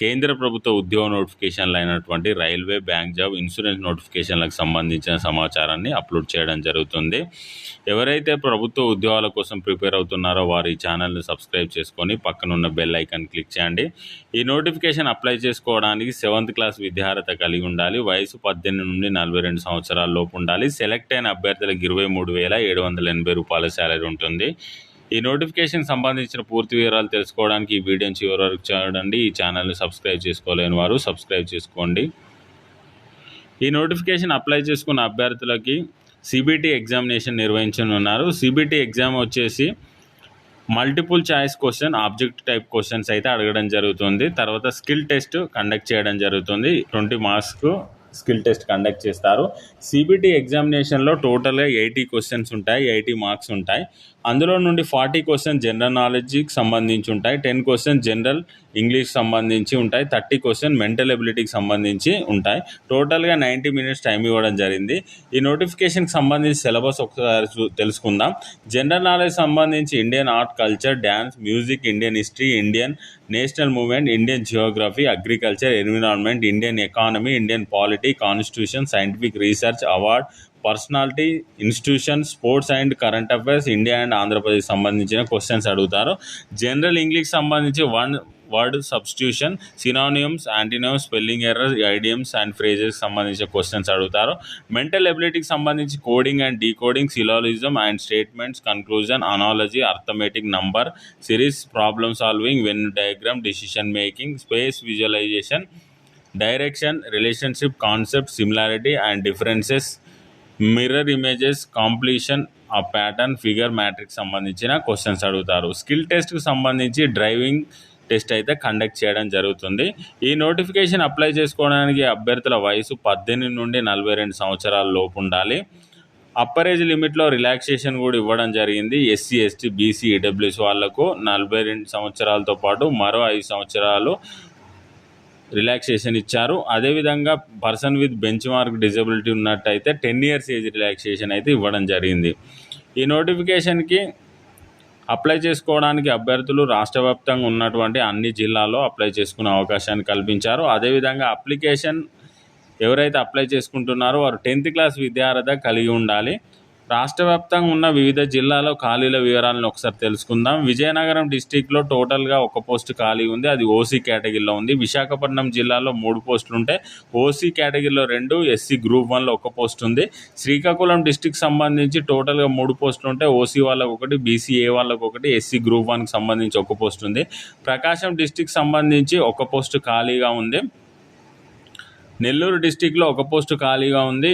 కేంద్ర ప్రభుత్వ ఉద్యోగ నోటిఫికేషన్లు అయినటువంటి రైల్వే బ్యాంక్ జాబ్ ఇన్సూరెన్స్ నోటిఫికేషన్లకు సంబంధించిన సమాచారాన్ని అప్లోడ్ చేయడం జరుగుతుంది. ఎవరైతే ప్రభుత్వ ఉద్యోగాల కోసం ప్రిపేర్ అవుతున్నారో వారి ఛానల్ని సబ్స్క్రైబ్ చేసుకొని పక్కనున్న బెల్ ఐకాన్ క్లిక్ చేయండి. ఈ నోటిఫికేషన్ అప్లై చేసుకోవడానికి సెవెంత్ క్లాస్ విద్యార్హత కలిగి ఉండాలి. వయసు పద్దెనిమిది నుండి నలభై రెండు సంవత్సరాల లోపు ఉండాలి. సెలెక్ట్ అయిన అభ్యర్థులకు ఇరవై మూడు వేల ఏడు వందల ఎనభై రూపాయల శాలరీ ఉంటుంది. ఈ నోటిఫికేషన్ సంబంధించిన పూర్తి వివరాలు తెలుసుకోవడానికి ఈ వీడియోని చివరి వరకు చూడండి. ఈ ఛానల్ని సబ్స్క్రైబ్ చేసుకోలేని వారు సబ్స్క్రైబ్ చేసుకోండి. ఈ నోటిఫికేషన్ అప్లై చేసుకున్న అభ్యర్థులకి సిబిటి ఎగ్జామినేషన్ నిర్వహించనున్నారు. సిబిటి ఎగ్జామ్ వచ్చేసి multiple choice question objective type questions అయితే అడగడం జరుగుతుంది. తర్వాత స్కిల్ టెస్ట్ కండక్ట్ చేయడం జరుగుతుంది. ట్వంటీ మార్క్స్కు స్కిల్ టెస్ట్ కండక్ట్ చేస్తారు. సిబిటి ఎగ్జామినేషన్లో టోటల్గా ఎయిటీ క్వశ్చన్స్ ఉంటాయి ఎయిటీ మార్క్స్ ఉంటాయి. అందులో నుండి ఫార్టీ క్వశ్చన్ జనరల్ నాలెడ్జ్కి సంబంధించి ఉంటాయి టెన్ క్వశ్చన్ జనరల్ ఇంగ్లీష్ సంబంధించి ఉంటాయి థర్టీ క్వశ్చన్ మెంటల్ ఎబిలిటీకి సంబంధించి ఉంటాయి. టోటల్గా నైంటీ మినిట్స్ టైం ఇవ్వడం జరిగింది. ఈ నోటిఫికేషన్కి సంబంధించి సిలబస్ ఒకసారి తెలుసుకుందాం. జనరల్ నాలెడ్జ్ సంబంధించి Indian art culture dance music Indian history Indian national movement Indian geography agriculture environment Indian economy Indian polity constitution scientific research award personality institution sports and current affairs India and Andhra Pradesh సంబంధించిన questions అడుగుతారు. General English సంబంధించి one word substitution synonyms antonyms spelling errors idioms and phrases సంబంధించిన questions అడుగుతారు. Mental ఎబిలిటీకి సంబంధించి coding and decoding syllogism and statements conclusion analogy arithmetic number series problem solving Venn diagram decision making space visualisation direction relationship concept similarity and differences mirror images completion a pattern figure matrix సంబంధించిన questions అడుగుతారు. Skill టెస్ట్కి సంబంధించి driving test అయితే conduct చేయడం జరుగుతుంది. ఈ notification apply చేసుకోవడానికి అభ్యర్థుల వయసు పద్దెనిమిది నుండి నలభై రెండు సంవత్సరాల లోపు ఉండాలి. అప్పర్ ఏజ్ లిమిట్లో రిలాక్సేషన్ కూడా ఇవ్వడం జరిగింది. ఎస్సీ ఎస్టీ బీసీ ఈడబ్ల్యూస్ వాళ్ళకు నలభై రెండు సంవత్సరాలతో పాటు మరో ఐదు సంవత్సరాలు రిలాక్సేషన్ ఇచ్చారు. అదేవిధంగా person with benchmark disability ఉన్నట్టయితే టెన్ ఇయర్స్ ఏజ్ రిలాక్సేషన్ అయితే ఇవ్వడం జరిగింది. ఈ నోటిఫికేషన్కి అప్లై చేసుకోవడానికి అభ్యర్థులు రాష్ట్ర వ్యాప్తంగా ఉన్నటువంటి అన్ని జిల్లాల్లో అప్లై చేసుకునే అవకాశాన్ని కల్పించారు. అదేవిధంగా అప్లికేషన్ ఎవరైతే అప్లై చేసుకుంటున్నారో వారు టెన్త్ క్లాస్ విద్యార్హత కలిగి ఉండాలి. రాష్ట్ర వ్యాప్తంగా ఉన్న వివిధ జిల్లాలో ఖాళీల వివరాలను ఒకసారి తెలుసుకుందాం. విజయనగరం డిస్టిక్లో టోటల్గా ఒక పోస్ట్ ఖాళీ ఉంది. అది ఓసీ కేటగిరీలో ఉంది. విశాఖపట్నం జిల్లాలో మూడు పోస్టులు ఉంటే ఓసీ కేటగిరీలో రెండు ఎస్సీ గ్రూప్ వన్లో ఒక పోస్ట్ ఉంది. శ్రీకాకుళం డిస్టిక్ సంబంధించి టోటల్గా మూడు పోస్టులు ఉంటే ఓసీ వాళ్ళకు ఒకటి బీసీఏ వాళ్ళకు ఒకటి ఎస్సీ గ్రూప్ వన్కి సంబంధించి ఒక పోస్ట్ ఉంది. ప్రకాశం డిస్టిక్ సంబంధించి ఒక పోస్ట్ ఖాళీగా ఉంది. నెల్లూరు డిస్టిక్లో ఒక పోస్టు ఖాళీగా ఉంది.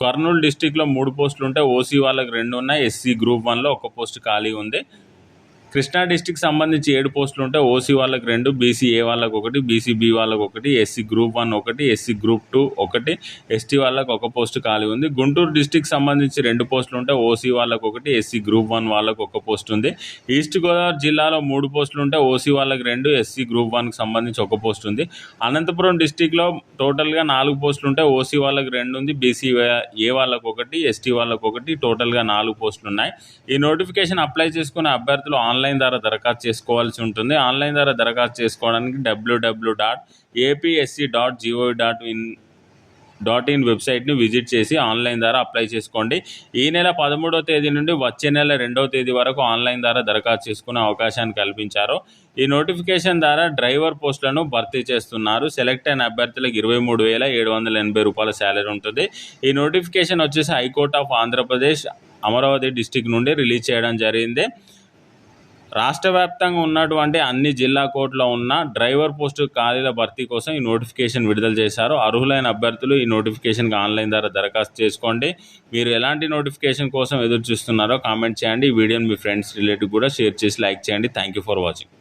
కర్నూలు డిస్టిక్లో మూడు పోస్టులు ఉంటే ఓసీ వాళ్ళకి రెండు ఉన్నాయి ఎస్సీ గ్రూప్ వన్లో ఒక పోస్ట్ ఖాళీ ఉంది. కృష్ణా డిస్టిక్ సంబంధించి ఏడు పోస్టులు ఉంటే ఓసీ వాళ్ళకి రెండు బీసీ ఏ వాళ్ళకి ఒకటి బీసీ బి వాళ్ళకి ఒకటి ఎస్సీ గ్రూప్ వన్ ఒకటి ఎస్సీ గ్రూప్ టూ ఒకటి ఎస్టీ వాళ్ళకి ఒక పోస్ట్ ఖాళీ ఉంది. గుంటూరు డిస్టిక్ సంబంధించి రెండు పోస్టులు ఉంటే ఓసీ వాళ్ళకి ఒకటి ఎస్సీ గ్రూప్ వన్ వాళ్ళకి ఒక పోస్ట్ ఉంది. ఈస్ట్ గోదావరి జిల్లాలో మూడు పోస్టులు ఉంటే ఓసీ వాళ్ళకి రెండు ఎస్సీ గ్రూప్ వన్కి సంబంధించి ఒక పోస్ట్ ఉంది. అనంతపురం డిస్టిక్లో టోటల్గా నాలుగు పోస్టులు ఉంటే ఓసీ వాళ్ళకి రెండు ఉంది బీసీ ఏ వాళ్ళకి ఒకటి ఎస్టీ వాళ్ళకి ఒకటి టోటల్గా నాలుగు పోస్టులు ఉన్నాయి. ఈ నోటిఫికేషన్ అప్లై చేసుకునే అభ్యర్థులు ఆన్లైన్ ద్వారా దరఖాస్తు చేసుకోవాల్సి ఉంటుంది. ఆన్లైన్ ద్వారా దరఖాస్తు చేసుకోవడానికి W W dot APSC dot gov dot in dot in వెబ్సైట్ని విజిట్ చేసి ఆన్లైన్ ద్వారా అప్లై చేసుకోండి. ఈ నెల పదమూడవ తేదీ నుండి వచ్చే నెల రెండవ తేదీ వరకు ఆన్లైన్ ద్వారా దరఖాస్తు చేసుకునే అవకాశాన్ని కల్పించారు. ఈ నోటిఫికేషన్ ద్వారా డ్రైవర్ పోస్టులను భర్తీ చేస్తున్నారు. సెలెక్ట్ అయిన అభ్యర్థులకు ఇరవై మూడు వేల ఏడు వందల ఎనభై రూపాయల శాలరీ ఉంటుంది. ఈ నోటిఫికేషన్ వచ్చేసి high court of Andhra Pradesh Amaravati district నుండి రిలీజ్ చేయడం జరిగింది. రాష్ట్ర వ్యాప్తంగా ఉన్నటువంటి అన్ని జిల్లా కోర్టులో ఉన్న డ్రైవర్ పోస్టు ఖాళీల భర్తీ కోసం ఈ నోటిఫికేషన్ విడుదల చేశారు. అర్హులైన అభ్యర్థులు ఈ నోటిఫికేషన్కి ఆన్లైన్ ద్వారా దరఖాస్తు చేసుకోండి. మీరు ఎలాంటి నోటిఫికేషన్ కోసం ఎదురు చూస్తున్నారో కామెంట్ చేయండి. ఈ వీడియోని మీ ఫ్రెండ్స్ రిలేటివ్ కూడా షేర్ చేసి లైక్ చేయండి. Thank you for watching.